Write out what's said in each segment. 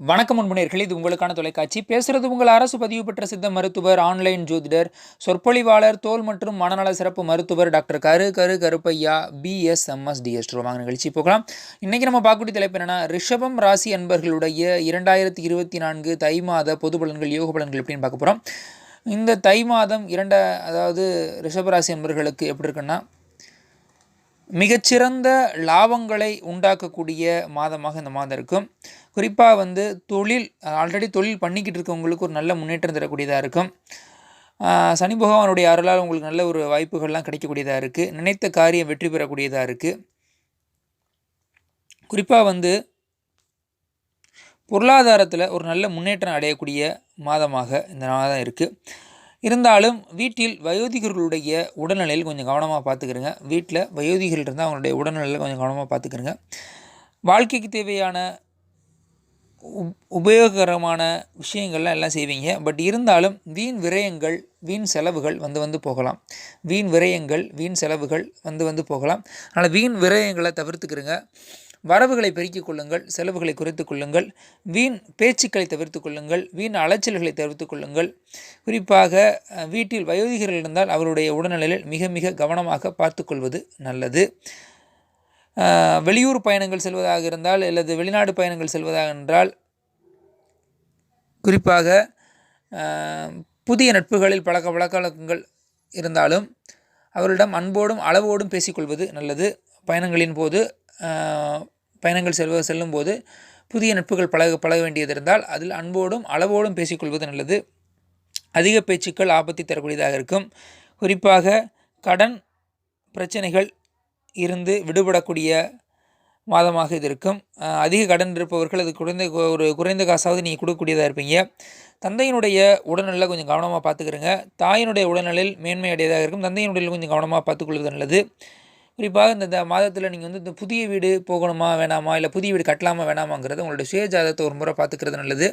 வணக்கம் முன்புனர்கள் இது உங்களுக்கான தொலைக்காட்சி. பேசுறது உங்கள் அரசு பதிவு பெற்ற சித்த மருத்துவர் ஆன்லைன் ஜோதிடர் சொற்பொழிவாளர் தோல் மற்றும் மனநல சிறப்பு மருத்துவர் டாக்டர் கரு கரு கருப்பையா பிஎஸ்எம்எஸ் டிஎஸ்ட்ரோ வாங்க நிகழ்ச்சி போகலாம். இன்றைக்கி நம்ம பார்க்கக்கூடிய தலைப்பு என்னென்னா ரிஷபம் ராசி அன்பர்களுடைய இரண்டாயிரத்தி இருபத்தி நான்கு தை மாத பொது பலன்கள் யோக பலன்கள் எப்படின்னு பார்க்க போகிறோம் இந்த தை மாதம் இரண்ட அதாவது ரிஷபராசி அன்பர்களுக்கு எப்படி இருக்குன்னா மிகச்சிறந்த லாபங்களை உண்டாக்கக்கூடிய மாதமாக இந்த மாதம் இருக்கும். குறிப்பாக வந்து தொழில் ஆல்ரெடி தொழில் பண்ணிக்கிட்டு இருக்கவங்களுக்கு ஒரு நல்ல முன்னேற்றம் தரக்கூடியதாக இருக்கும். சனி பகவானுடைய அருளால் உங்களுக்கு நல்ல ஒரு வாய்ப்புகள்லாம் கிடைக்கக்கூடியதாக இருக்குது நினைத்த காரியம் வெற்றி பெறக்கூடியதாக இருக்குது குறிப்பாக வந்து பொருளாதாரத்தில் ஒரு நல்ல முன்னேற்றம் அடையக்கூடிய மாதமாக இந்த மாதம் இருக்குது இருந்தாலும் வீட்டில் வயோதிகர்களுடைய உடல்நிலையில் கொஞ்சம் கவனமாக பார்த்துக்கிறங்க. வீட்டில் வயோதிகர்கள் இருந்தால் அவங்களுடைய உடல்நிலையில் கொஞ்சம் கவனமாக பார்த்துக்கிறங்க. வாழ்க்கைக்கு தேவையான உபயோகரமான விஷயங்கள்லாம் எல்லாம் செய்வீங்க. பட் இருந்தாலும் வீண் விரயங்கள் வீண் செலவுகள் வந்து வந்து போகலாம். வீண் விரயங்கள் வீண் செலவுகள் வந்து வந்து போகலாம். அதனால் வீண் விரயங்களை தவிர்த்துக்கிறங்க. வரவுகளை பெருக்கிக் கொள்ளுங்கள் செலவுகளை குறைத்து கொள்ளுங்கள் வீண் பேச்சுக்களை தவிர்த்து கொள்ளுங்கள் வீண் அலைச்சல்களை தவிர்த்து கொள்ளுங்கள். குறிப்பாக வீட்டில் வயோதிகர்கள் இருந்தால் அவருடைய உடல்நிலையில் மிக மிக கவனமாக பார்த்து கொள்வது நல்லது. வெளியூர் பயணங்கள் செல்வதாக இருந்தால் அல்லது வெளிநாடு பயணங்கள் செல்வதாக என்றால் குறிப்பாக புதிய நட்புகளில் பழக்க வழக்கங்கள் இருந்தாலும் அவரிடம் அன்போடும் அளவோடும் பேசிக்கொள்வது நல்லது. பயணங்களின் போது பயணங்கள் செல்வ செல்லும்போது புதிய நட்புகள் பழக பழக வேண்டியது இருந்தால் அதில் அன்போடும் அளவோடும் பேசிக்கொள்வது நல்லது. அதிக பேச்சுக்கள் ஆபத்தை தரக்கூடியதாக இருக்கும். குறிப்பாக கடன் பிரச்சனைகள் இருந்து விடுபடக்கூடிய மாதமாக இது இருக்கும். அதிக கடன் இருப்பவர்கள் அது குறைந்த ஒரு குறைந்த காசாவது நீங்கள் கொடுக்கக்கூடியதாக இருப்பீங்க. தந்தையினுடைய உடல்நிலை கொஞ்சம் கவனமாக பார்த்துக்கிறங்க. தாயினுடைய உடல்நிலையில் மேன்மை அடையதாக இருக்கும். தந்தையினுடைய கொஞ்சம் கவனமாக பார்த்துக்கொள்வது நல்லது. குறிப்பாக இந்த மாதத்தில் நீங்கள் வந்து இந்த புதிய வீடு போகணுமா வேணாமா இல்லை புதிய வீடு கட்டலாமா வேணாமாங்கிறத உங்களுடைய சுயஜாதத்தை ஒரு முறை பார்த்துக்கிறது நல்லது.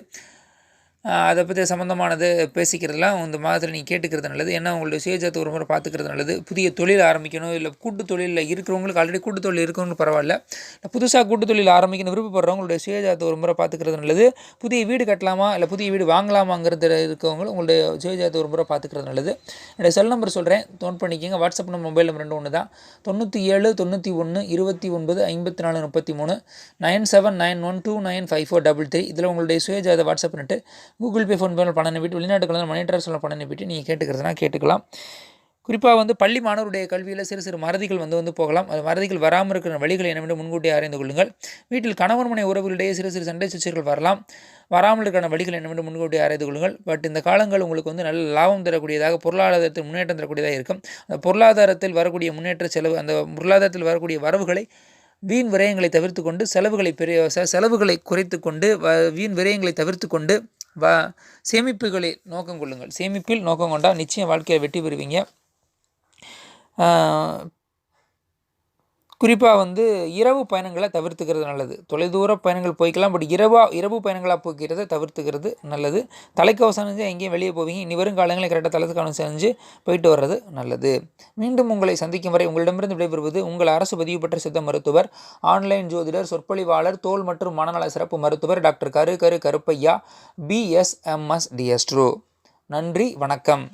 அதை பற்றி சம்மந்தமானது பேசிக்கிறதுலாம் இந்த மாதத்தில் நீங்கள் கேட்டுக்கிறது நல்லது. ஏன்னா உங்களுடைய சுயஜாத்தை ஒரு முறை பார்த்துக்கிறது நல்லது. புதிய தொழில் ஆரம்பிக்கணும். இல்லை கூட்டு தொழிலில் இருக்கிறவங்களுக்கு ஆல்ரெடி கூட்டு தொழில் இருக்கவங்க பரவாயில்ல. புதுசாக கூட்டு தொழில் ஆரம்பிக்கணும் விருப்பப்படுறவங்களுடைய சுயஜாத்தை ஒரு முறை பார்த்துக்கிறது நல்லது. புதிய வீடு கட்டலாமா? இல்லை புதிய வீடு வாங்கலாமாங்கிறது இருக்கவங்களும் உங்களுடைய சுயஜாத்தை ஒரு முறை பார்த்துக்கிறது நல்லது. என்னுடைய செல் நம்பர் சொல்கிறேன் நோட் பண்ணிக்கோங்க. வாட்ஸ்அப் நம்பர் மொபைல் நம்பர் ரெண்டு ஒன்று தான் தொண்ணூற்றி ஏழு தொண்ணூற்றி ஒன்று இருபத்தி ஒன்பது ஐம்பத்தி நாலு முப்பத்தி மூணு nine seven nine one two nine five four double three இதில் உங்களுடைய சுயஜாத வாட்ஸ்அப் பண்ணிட்டு கூகுள் பே ஃபோன்பே பணம் அனுப்பிட்டு வெளிநாட்டுக்கு மணி ட்ரான்ஸ்ஃபர் பணம் அனுப்பிட்டு நீங்கள் கேட்டுக்கிறதுனா கேட்டுக்கலாம். குறிப்பாக வந்து பள்ளி மாணவருடைய கல்வியில் சிறு சிறு மறதிகள் வந்து வந்து போகலாம். அது மறதிகள் வராமல் இருக்கிற வழிகளை என்னவென்று முன்கூட்டியே அறிந்து கொள்ளுங்கள். வீட்டில் கணவன் மனை உறவுகளிடையே சிறு சிறு சண்டை சச்சர்கள் வரலாம். வராமல் இருக்கிற வழிகள் என்னவென்று முன்கூட்டியே அறிந்து கொள்ளுங்கள். பட் இந்த காலங்கள் உங்களுக்கு வந்து நல்ல லாபம் தரக்கூடியதாக பொருளாதாரத்தில் முன்னேற்றம் தரக்கூடியதாக இருக்கும். அந்த பொருளாதாரத்தில் வரக்கூடிய முன்னேற்ற செலவு அந்த பொருளாதாரத்தில் வரக்கூடிய வரவுகளை வீண் விரயங்களை தவிர்த்து கொண்டு செலவுகளை பெரிய செலவுகளை குறைத்து கொண்டு வீண் விரயங்களை தவிர்த்து கொண்டு வ சேமிப்புகளில் நோக்கம் கொள்ளுங்கள் சேமிப்பில் நோக்கம் கொண்டால் நிச்சயம் வாழ்க்கையை வெற்றி பெறுவீங்க. குறிப்பாக வந்து இரவு பயணங்களை தவிர்த்துக்கிறது நல்லது. தொலைதூர பயணங்கள் போய்க்கலாம் பட் இரவாக இரவு பயணங்களாக போய்க்கிறத தவிர்த்துக்கிறது நல்லது. தலைக்கவசம் செஞ்சு எங்கேயும் வெளியே போவீங்க. இனி வரும் காலங்களில் கரெக்டாக தலைக்கவசம் செஞ்சு போயிட்டு வர்றது நல்லது. மீண்டும் உங்களை சந்திக்கும் வரை உங்களிடமிருந்து விடைபெறுவது உங்கள் அரசு பதிவு பெற்ற சித்த மருத்துவர் ஆன்லைன் ஜோதிடர் சொற்பொழிவாளர் தோல் மற்றும் மனநல சிறப்பு மருத்துவர் டாக்டர் கரு கரு கருப்பையா பிஎஸ்எம்எஸ் டிஎஸ்ட்ரோ நன்றி வணக்கம்.